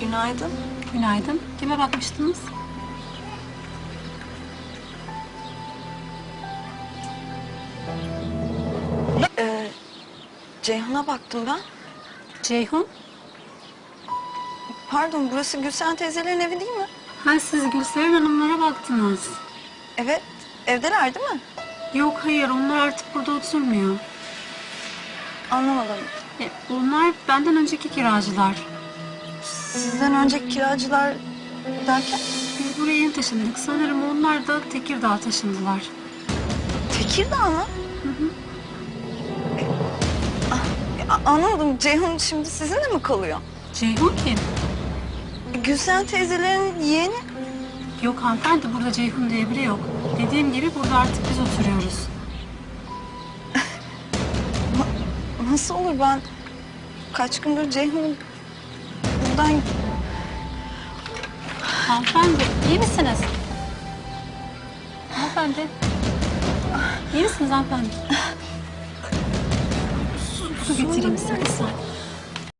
Günaydın. Günaydın. Kime bakmıştınız? Ee, Ceyhun'a baktım ben. Ceyhun. Pardon burası Gülsen teyzelerin evi değil mi? Ha siz Gülseren Hanımlara baktınız. Evet. Evdeler değil mi? Yok hayır onlar artık burada oturmuyor. Anlamadım. E, onlar benden önceki kiracılar. Sizden önceki kiracılar derken? Biz buraya yeni taşındık. Sanırım onlar da Tekirdağ taşındılar. Tekirdağ mı? E, ah, a- Anladım. Ceyhun şimdi sizinle mi kalıyor? Ceyhun kim? Gülsen teyzelerin yeğeni. Yok hanımefendi burada Ceyhun diye biri yok. Dediğim gibi burada artık biz oturuyoruz. Nasıl olur ben kaç gündür Ceyhun'u buradan Hanımefendi iyi misiniz? Hanımefendi. İyi misiniz hanımefendi? Su, su getireyim size.